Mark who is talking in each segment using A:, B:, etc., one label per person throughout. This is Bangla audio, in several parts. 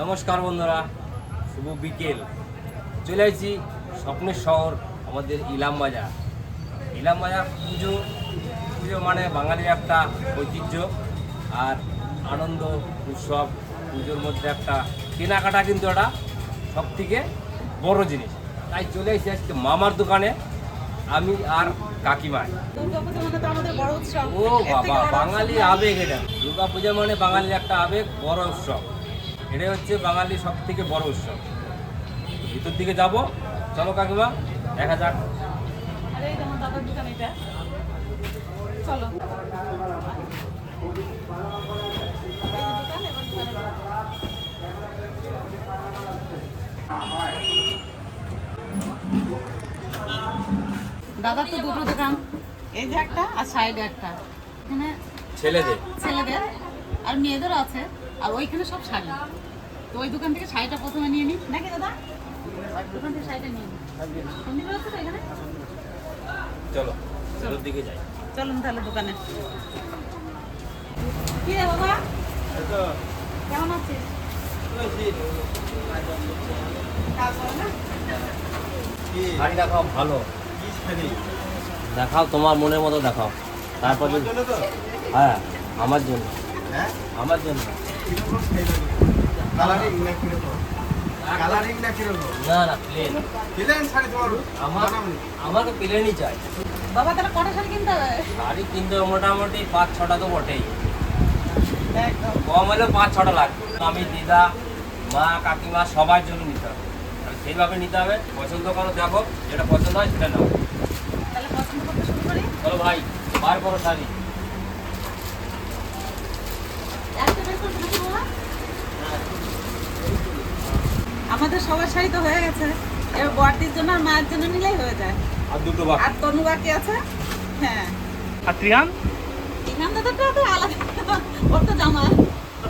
A: নমস্কার বন্ধুরা, শুভ বিকেল। চলে আসছি স্বপ্নের শহর, আমাদের ইলাম বাজার। ইলাম বাজার পুজো পুজো মানে বাঙালির একটা ঐতিহ্য আর আনন্দ, উৎসব, পুজোর মধ্যে একটা কেনাকাটা কিন্তু একটা সব থেকে বড় জিনিস। তাই চলে এসেছি আজকে মামার দোকানে, আমি আর
B: উৎসব
A: ও বাবা বাঙালি আবেগ এটা। দুর্গা পূজা মানে বাঙালির একটা আবেগ, বড় উৎসব। এটাই হচ্ছে বাঙালি সব থেকে বড় উৎসব। ভিতর দিকে যাব। চলো কাকিমা দেখা যাক।
B: চলো। দোকানে তো দুটো দোকান এই যে একটা আর সাইডে একটা। এখানে
A: ছেলেদের।
B: ছেলেদের আর মেয়েদেরও আছে। আর ওইখানে সব শাড়ি। তো ওই দোকান থেকে শাড়িটা প্রথমে নিয়ে নিই নাকি দাদা? দোকান থেকে শাড়িটা নিয়ে নিই তো এখানে?
A: চলো ভিতর দিকে যাই।
B: চলুন তাহলে দোকানে। কি রে বাবা? কেমন আছিস? হয়
A: দেখাও ভালো। দেখাও তোমার মনের মতো দেখাও। তারপর হ্যাঁ আমার জন্য। আমার জন্য।
C: কালারিং না কীরকম কালারিং না কীরকম
A: না না প্লেন
C: প্লেন শাড়ি তোমার
A: আমার আমাকে প্লেনই চাই
B: বাবা তাহলে কটা শাড়ি কিনতে হবে?
A: শাড়ি কিনতে মোটামুটি পাঁচ ছটা তো বটেই কম হলেও পাঁচ ছটা লাগবে। আমি দিদা মা কাকিমা সবার জন্য নিতে হবে। সেইভাবে নিতে হবে পছন্দ করো দেখো যেটা পছন্দ হয় সেটা নাও।
B: তাহলে পছন্দ করতে শুরু করি।
A: চলো ভাই বার করো শাড়ি
B: একটা বের করতে নাকি বাবা? আমাদের সবার শাড়ি তো হয়ে গেছে। এবার বড়টির জন্য আর মায়ের জন্য নিলেই হয়ে যায়।
A: আর দুটো বাকি।
B: আর তনু বাকি আছে? হ্যাঁ।
D: আর ত্রিয়ান
B: ইনাম দাদাটা তো আলাদা। ওর তো জামা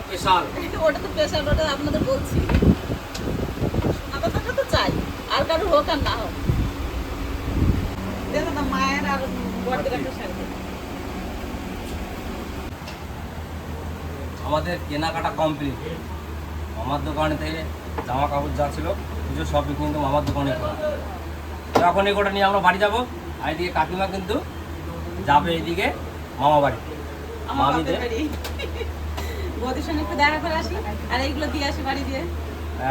A: স্পেশাল
B: ওটা তো প্রেশার ওটা আপনাদের বলছি। সোনা দাদাটা তো চাই। আর কারও হোক আর না হোক। দেখো না মায়ের আর বড়দের একটা শাড়ি। দেবো।
A: আমাদের কেনাকাটা কমপ্লিট আমার দোকানে থেকে জামা কাপড় যা ছিল পুজো সবই কিন্তু মামার দোকানে করা। তো এখন এগুলো নিয়ে আমরা বাড়ি যাব। আর এদিকে কাকিমা কিন্তু যাবে এইদিকে মামা বাড়ি। মামিদের?
B: বৌদির সঙ্গে একটু দেখা করে আসি আর এইগুলো দিয়ে আসি বাড়ি দিয়ে।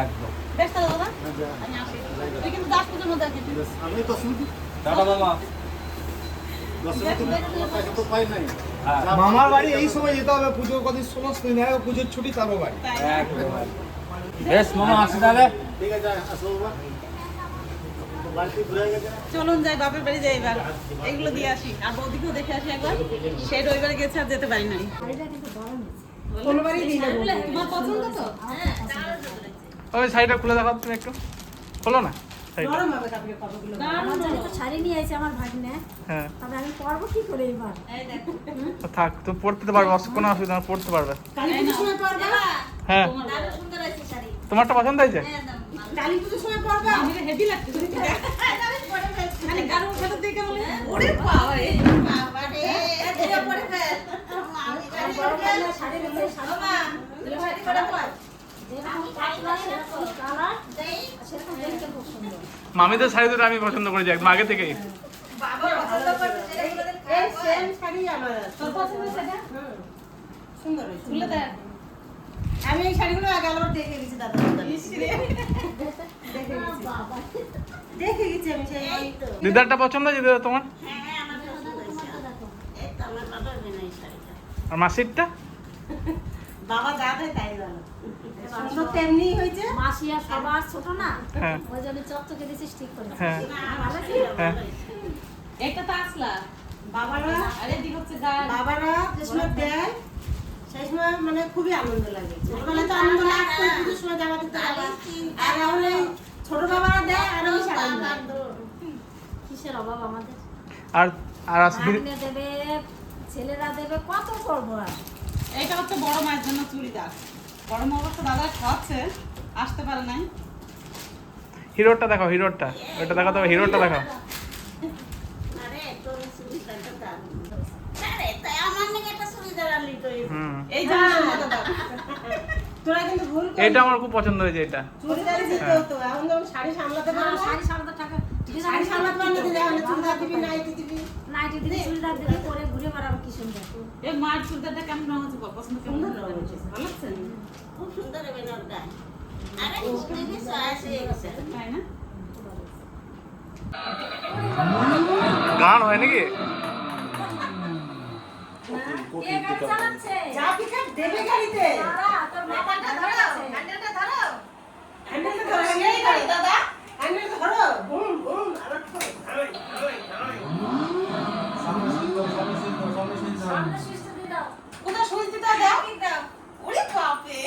A: একদম।
B: বেশ তাহলে দাদা আমি আসি। তুই কিন্তু দাস পুজোর মধ্যে আসিস
C: আমি তো শুধু
A: টাটা মামা।
C: তো পাই নাই।
A: হ্যাঁ।
C: মামার বাড়ি এই সময় যেতে হবে পুজো কদিন সমস্ত পুজোর ছুটি তারপর বাড়ি।
A: একদম। বেশ মামা আসি তাহলে।
C: ঠিক আছে
B: চলুন যাই বাপের বাড়ি যাই এবার। এগুলো দিয়ে আসি। আর বৌদিকেও দেখে আসি একবার। সে রবিবারে গেছে আর যেতে পারি নাই। কোনো বাড়ি দিই না তোমার পছন্দ তো?
D: ওই শাড়িটা খুলে দেখাও তুমি একটু। খোলো না। হ্যাঁ।
E: তবে আমি পরবো কি করে এবার?
B: এই দেখো।
D: তো থাক তুমি পড়তে তো পারবে কোনো অসুবিধা না পড়তে পারবে। হ্যাঁ। তোমারটা পছন্দ হয়েছে।
B: মানে
E: বড় কালার শাড়ি
D: মামিদের শাড়ি দুটো আমি পছন্দ আগে
B: সুন্দর হয়েছে খুলে দেখ
E: আমি এই শাড়িগুলো আগে আবার দেখে গেছি দাদা দেখে গেছি আমি সেই
D: দিদারটা পছন্দ হয়েছে। দিদা তোমার আর মাসিরটা?
B: বাবা যা দেয় তাই জানো।
E: সুন্দর তেমনি হয়েছে। মাসিয়া সবার ছোট না?
D: হ্যাঁ।
E: ওই জন্য চকচকে দিছিস ঠিক করে
D: হ্যাঁ।
E: ভালো ছিল
D: হ্যাঁ।
B: এটা তো আসলা।
E: বাবারা
B: আরে হচ্ছে
E: বাবারা যে সময় দেয় সেই সময় মানে খুবই আনন্দ লাগে। ছোটবেলায় তো আনন্দ লাগতো পুজোর সময় জামা দিতে বাবা আর এই ছোট বাবারা দেয় আর আমি আনন্দ কিসের অভাব আমাদের?
D: আর আর আস-
E: দেবে ছেলেরা দেবে কত করব আর?
B: এটা হচ্ছে বড় মায়ের জন্য চুড়িদার। বড় মা অবশ্য দাদা খাওয়াচ্ছে আসতে পারে নাই।
E: হিরোটা নাকি একটা সুবিধা আনলি তো
D: হুম।
B: এই জন্য তোরা কিন্তু ভুল করবি।
D: এটা আমার খুব পছন্দ হয়েছে এটা।
B: যখন শাড়ি সামলাতে
F: শাড়ি সামলাতে
B: নাইটি
F: দিদি পরে ঘুরে বেড়াবো কি সুন্দর। এই মার চুড়িদারটা কেমন আছে পছন্দ কেমন ভালো লাগছে?
B: খুব সুন্দর হবে নরটা আরে দেখি
F: তাই না?
D: গান হয় নাকি?
B: যা পিকআপ দেবে গাড়িতে। হ্যান্ডেলটা ধরো কোথায় সুইচ দিতে দাও ওরে বাপরে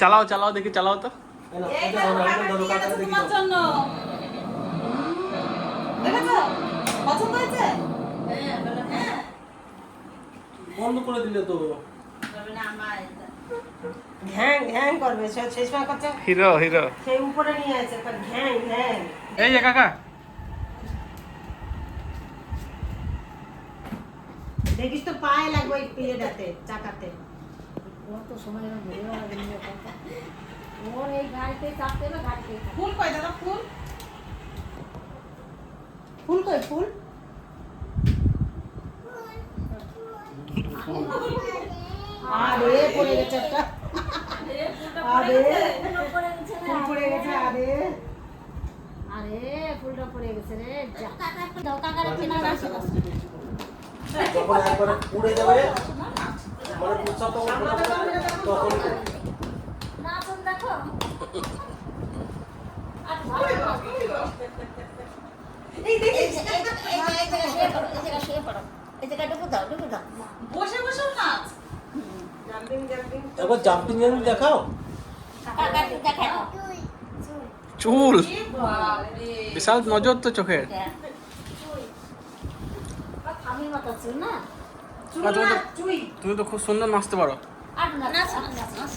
D: চালাও চালাও দেখি চালাও তো।
C: বন্ধ করে দিলে তো।
B: ঘ্যাং ঘ্যাং করবে সে সেই সময় করছে।
D: Hero hero.
B: সেই উপরে নিয়ে আছে ঘ্যাং ঘ্যাং।
D: এই যে কাকা
B: দেখিস তো পায়ে লাগবে ওই পিলেটাতে চাকাতে।
F: কত সময় ওর এই গাড়িতে চাপতে হবে গাড়িতে?
B: ফুল কই দাদা ফুল? ফুল কই ফুল? আরে পড়ে গেছে একটা। আরে ফুল পড়ে গেছে আরে।
F: আরে ফুলটা পড়ে গেছে রে যা। দাও কাকারে কেনা রাখছে
C: যখন একবারে পুড়ে যাবে। মানে উৎসব তখন তখন
B: জাম্পিং জাম্পিং
C: একবার জাম্পিং জাম্পিং দেখাও।
D: চুল। বিশাল নজর তো চোখের।
F: আমি মাথা চুল না
B: চুল
D: আর তুমি
B: না
D: তো-
B: চুই
D: তুমি তো খুব সুন্দর নাচতে পারো
F: আর নাচ নাচ নাচ নাচ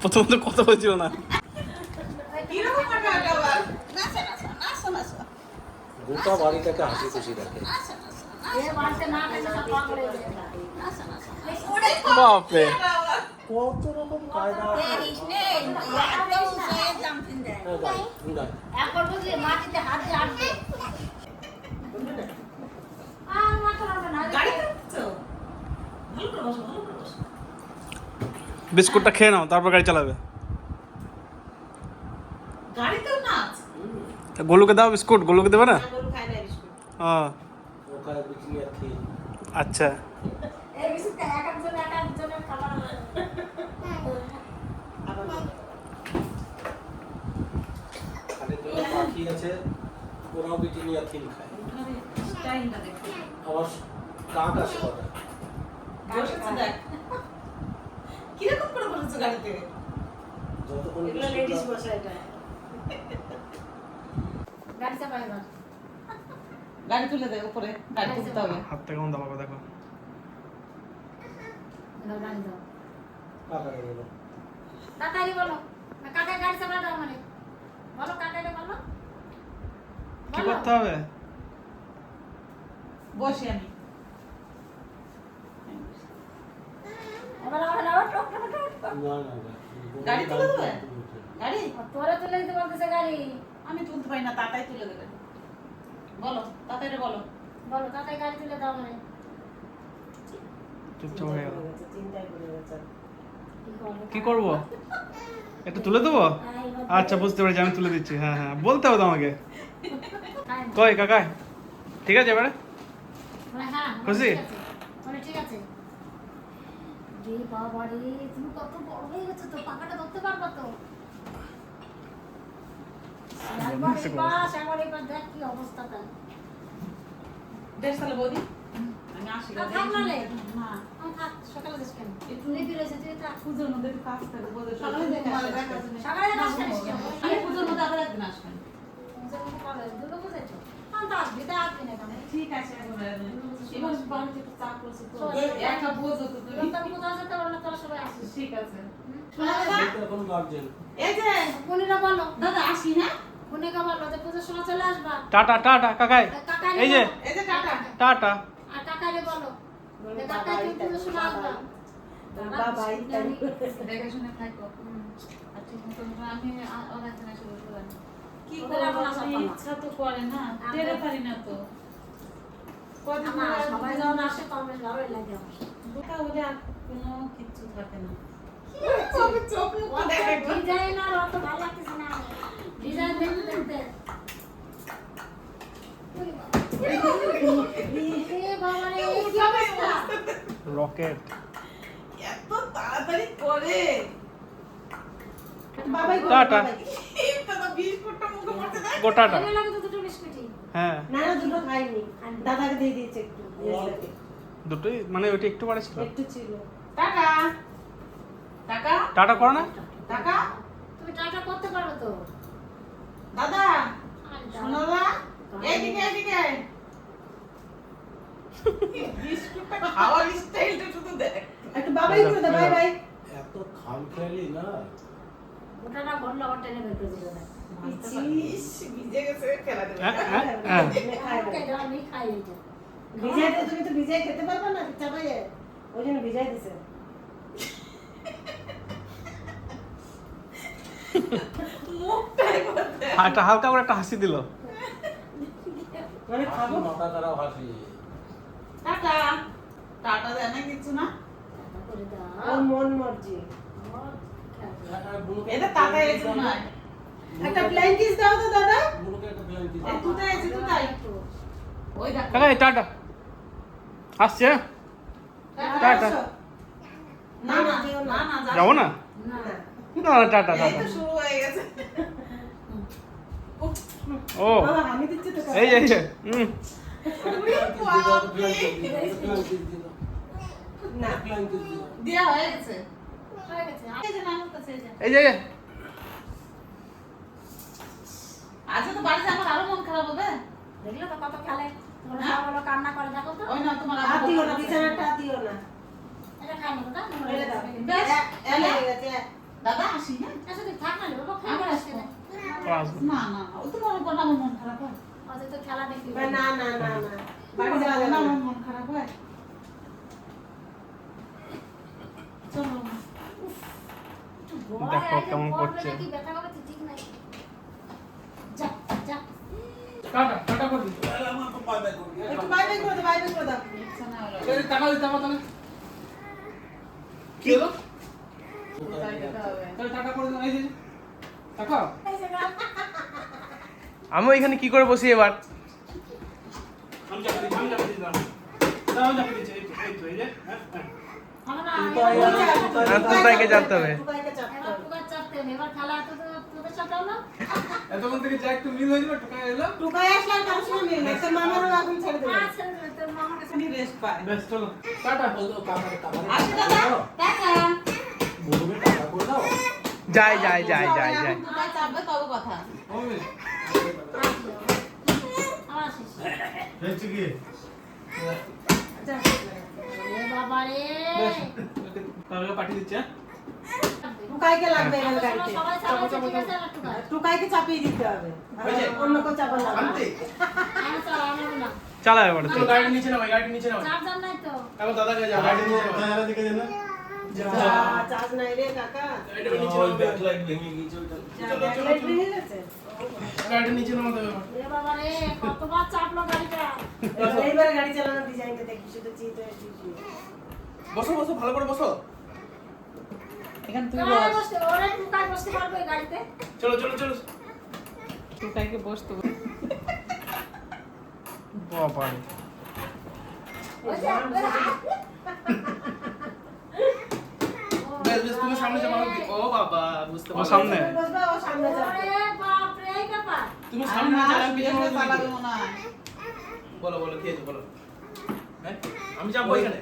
D: প্রথম তো কথা বলছিল না
B: কীরকম কাটা আবার
C: গোটা বাড়িটাকে হাসি খুশি রাখে
F: এ বাড়িতে না গেলে সব পাগল হয়ে যাবে নাচ নাচ
D: বাপরে
C: কত রকম কায়দা আছে হ্যাঁ, গাই, গাই।
F: একবার বুঝলি মাটিতে হাত দিয়ে আটকে আর মাথা হবে না
B: গাড়িতে ভালো করে বসো ভালো করে বসো
D: বিস্কুটটা খেয়ে নাও তারপর গাড়ি চালাবে
B: গাড়িতেও
D: গোলুকে দাও বিস্কুট গোলুকে দেবে না
B: খেয়ে।
D: আচ্ছা
F: এই বিস্কুটটা এক একজন এক একজনের খাবার
B: আবার
C: খালি তো পাখি আছে ওরাও বিক্রি আর খেয়ে।
F: দেখো
C: আবার কাক আছে কটা?
B: কীরকম করে বসেছো গাড়িতে?
C: যতক্ষণ
B: লেডিস বসা এটা।
F: গাড়ি
B: তুলে দে উপরে গাড়ি তুলতে হবে।
D: হাতটা কেমন দাবাবো দেখো।
F: এবার গাড়ি দাও।
C: কাকারে
F: বলো। না গাড়ি চাপা দাও মানে। বলো কাকারে বলো।
D: কি করতে হবে?
B: বসি আমি।
F: এবার আবার আবার টক টক টক টক।
C: না না না
B: গাড়ি তুলে দেবে? গাড়ি
F: তোরা তুলে দিতে বলতেছে গাড়ি।
B: আমি তুলতে পারি না তাতাই তুলে দেবে। বলো তাতাইরে বলো।
F: বলো কাকাই গাড়ি তুলে দাও মানে
D: চুপচাপ হয়ে গেল।
F: কি করব?
D: একটু তুলে দেবো?
F: হ্যাঁ,
D: আচ্ছা বুঝতে পেরেছি আমি তুলে দিচ্ছি। হ্যাঁ হ্যাঁ বলতে হবে তো আমাকে
F: হ্যাঁ,
D: কই কাকাই ঠিক আছে এবারে?
F: হ্যাঁ মানে
D: খুশি?
F: ঠিক আছে। মানে ঠিক আছে। রে বাবা রে তুমি কত বড় হয়ে গেছো তো পাকাটা ধরতে পারবা তো? সকালে
B: ঠিক আছে একটা বোঝো তো তুমি
F: দুর্গা পূজা আছে তো তোরা সবাই আসিস।
B: ঠিক আছে
D: টাটা টাটা কাকাই এই যে
F: বলো।
B: এই যে টাটা দেখে শুনে থাকো আর ঠিক মতো আমি ওর বসবো না।
E: কি করব।
B: ইচ্ছা তো করে না টেরে পারি না তো। কদিন
F: সবাই যখন আসে তখন ভালোই লাগে আমার।
B: বোকা বলে আর কোনো কিচ্ছু থাকে না।
F: ডিজাইন আর অত ভালো লাগতেছে না। ডিজাইন দেখতে দেখতে। বাবা?
D: রকেট।
E: এত তাড়াতাড়ি করে। বাবাই
D: টাটা। গোটাটা। হ্যাঁ।
E: না না দুটো খাইনি। দাদাকে দিয়ে দিয়েছে একটু
D: দুটোই? মানে ওইটা একটু বাড়ে ছিল?
E: একটু ছিল।
B: টাকা টাকা
D: টাটা করো না।
B: টাকা
F: তুমি টাটা করতে পারো তো।
B: দাদা না এইদিকে এইদিকে। বিস্কুটটা খাওয়ার স্টাইলটা শুধু দেখ।
E: একটু বাবাই করে দে বাই বাই।
C: এত খাম খেয়ালি না
F: ওটাটা আবার টেনে বের করে দিল
B: ভিজে গেছে খেলা দেবে
D: হ্যাঁ হ্যাঁ হ্যাঁ।
E: খাই
F: ওকে দাও, আমি খাই এটা
E: ভিজাই তো তুমি তো ভিজাই খেতে পারবে না চাপাই ওই জন্য ভিজাই দিছে।
B: মুখটাই
D: একটা হালকা করে একটা হাসি দিল।
E: মানে খাব?
C: মাথা খারাপ হাসি।
B: টাটা। টাটা দেয় না কিছু না?
F: করে দাও।
E: মন মর্জি।
B: এটা টাটা এসে না
E: একটা প্লেন কিস দাও তো দাদা।
B: তুই এসে তুই তাই ওই দেখ।
D: কাকাই টাটা। আসছে হ্যাঁ? টাটা।
B: না না না। না
D: যাব না?
F: না।
D: না না টাটা টাটা।
B: শুরু হয়ে গেছে।
D: ও।
E: বাবা আমি দিচ্ছি তো
D: এই যে এই হুম।
E: না।
B: দেয়া হয়ে গেছে। এই যে না। আজকে তো বাড়িতে আমার আরও মন খারাপ হবে।
F: দেখলে তো কত খেলে। তোমরা সব হলো কান্না করে দেখো তো।
B: ওই না তোমার
E: আর না বিছানাটা আর না।
F: এটা খাই না দাদা
E: ফেলে দাও।
B: বেশ,
E: এলে গেছে
B: দাদা আসি হ্যাঁ?
F: আচ্ছা তুই থাক না বাবা খাই না
B: আসবে। না। না না না, ও তো মনে আমার মন খারাপ হয়।
F: আচ্ছা তো খেলা দেখবি
E: না না না না। বাড়ি
B: যাবে না
E: না
B: মন খারাপ হয় চলো
F: একটু বড়
D: দেখো কেমন করছে। আমি এখানে কি করে বসি এবার? আমি চাপে দিচ্ছি আমি চাপে দিচ্ছি দাও চাপে দিচ্ছি এই তো, এই তো এই যে হ্যাঁ হ্যাঁ। টুকাইকে জানতে হবে।
F: হলো
D: এতক্ষণ থেকে যা একটু মিল হয়েছিল টুকাই এলো।
E: টুকাই আসলে আর কারোর সঙ্গে মিল নাই। তোর মামারও এখন ছেড়ে দেবে।
F: আচ্ছা তোর মামার কাছে।
B: রেস্ট পাই
D: বেশ চলো টাটা
B: আসি দাদা।
F: টাটা।
C: বুনুকে টাকা করে দাও।
D: যাই যাই যাই যাই যাই।
B: এখন চাপবে তবে কথা।
D: হবে।
F: আবার আসিস।
C: হয়েছে কি?
F: এ বাবা রে
D: তাহলে পাঠিয়ে দিচ্ছি হ্যাঁ?
E: টুকাইকে লাগবে এবার গাড়িতে? টুকাইকে চাপিয়ে দিতে হবে? অন্য কেউ চাপার লাগবে না।
F: আমি চল না।
D: চালা এবার গাড়ি নিচে নামাই গাড়ি নিচে নামাই।
F: চার্জার নাই তো।
D: এবার দাদাকে যাও গাড়ি নিচে নামাই।
E: যা, চার্জ নাই রে কাকা।
D: গাড়িটা নিচে নামাতে হবে।
E: যা, ব্যাকলাইট ভেঙে গেছে?
D: গাড়িটা নিচে নামাতে হবে।
F: এ বাবা রে কতবার চাপলো গাড়িটা?
E: এবার গাড়ি চালানোর ডিজাইনটা দেখি শুধু চিন্তা হয়েছে
D: বসো বসো ভালো করে বসো।
B: এখানে তুই বস।
F: বসতে ওরে টুকায় বসতে পারবে গাড়িতে?
D: চলো চলো চলো।
B: টুকাইকে বসতে
D: বাবা বেশ তুমি সামনে যাও ও বাবা বুঝতে পারছ সামনে।
E: ও সামনে যাবে।
F: বাপ রে এই
D: তুমি সামনে পিছনে
B: মনে হয়।
D: বলো বলো কি আছে বলো। হ্যাঁ? আমি যাব এখানে।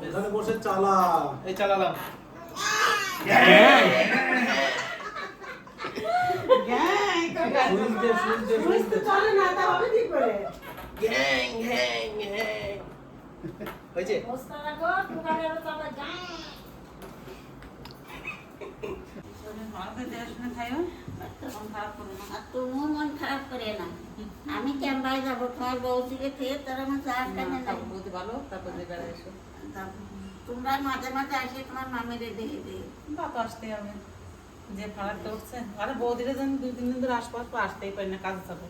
C: ওখানে বসে চালা
D: এই চালালাম। হয়েছে?
B: মন খারাপ করো না।
G: না। আমি ক্যাম্পায় যাব তোমার বৌদিকে খেয়ে তোর আমার চা কেনে নাই
B: বলতে ভালো তারপর যে বেড়া এসো।
G: তোমরা মাঝে মাঝে আসে তোমার মামের দেখে দিয়ে
B: তা তো আসতেই হবে। যে ভাড়াটা উঠছে আরে বৌদিরা যেন দুই তিন দিন ধরে আশপাশ আসতেই পারি না কাজে যাব।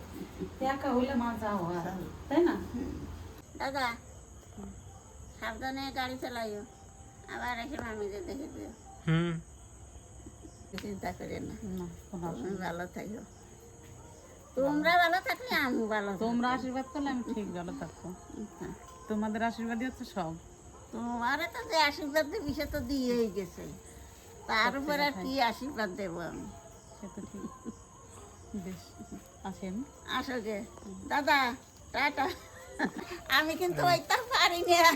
B: একা হইলে মা যাও আর তাই না?
G: দাদা সাবধানে গাড়ি চালাইও। আবার এসে মামিদের দেখে দিও।
D: হুম।
G: চিন্তা করে না।
B: না
G: ভালো থাকো। তোমরা ভালো থাকলে আমি ভালো
B: তোমরা আশীর্বাদ করলে আমি ঠিক ভালো থাকব।
G: হ্যাঁ।
B: তোমাদের আশীর্বাদই হচ্ছে সব।
G: তোমারে তো যে আশীর্বাদ দিবি সে তো দিয়েই গেছে। তার উপর আর কি আশীর্বাদ দেবো আমি?
B: সে তো ঠিক। বেশ আসেন।
G: আসো যে দাদা টাটা। আমি কিন্তু ওইটা পারি না।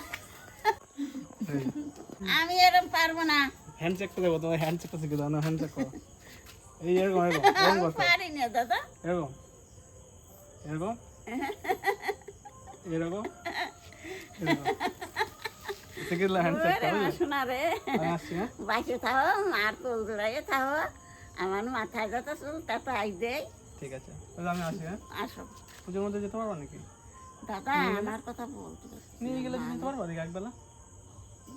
G: আমি এরকম পারব না।
D: হ্যান্ড চেক দেবো তোমার হ্যান্ড চেকটা শিখে দাও না হ্যান্ড চেক করো। এই এরকম এরকম এরকম
G: পারি না দাদা।
D: এরকম। এরকম? এরকম? করো।
G: শোনা রে।
D: হ্যাঁ?
G: মার দৌড়াইয়ে থাকো আমার মাথায় যত চুল তত আই দেয়
D: ঠিক আছে। তাহলে আমি আসি হ্যাঁ?
G: আসো।
D: পুজোর মধ্যে যেতে পারব নাকি?
G: দাদা আমার কথা বলতে
D: নিয়ে গেলে যেতে পারব? একবেলা।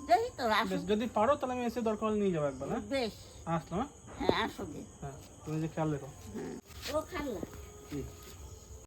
G: যাই তো আসো।
D: বেশ যদি পারো তাহলে আমি এসে দরকার হলে নিয়ে যাব একবার হ্যাঁ?
G: বেশ।
D: আসলাম হ্যাঁ?
G: হ্যাঁ আসো গে।
D: হ্যাঁ তুমি যে খেয়াল রেখো।
G: ও খাল্লা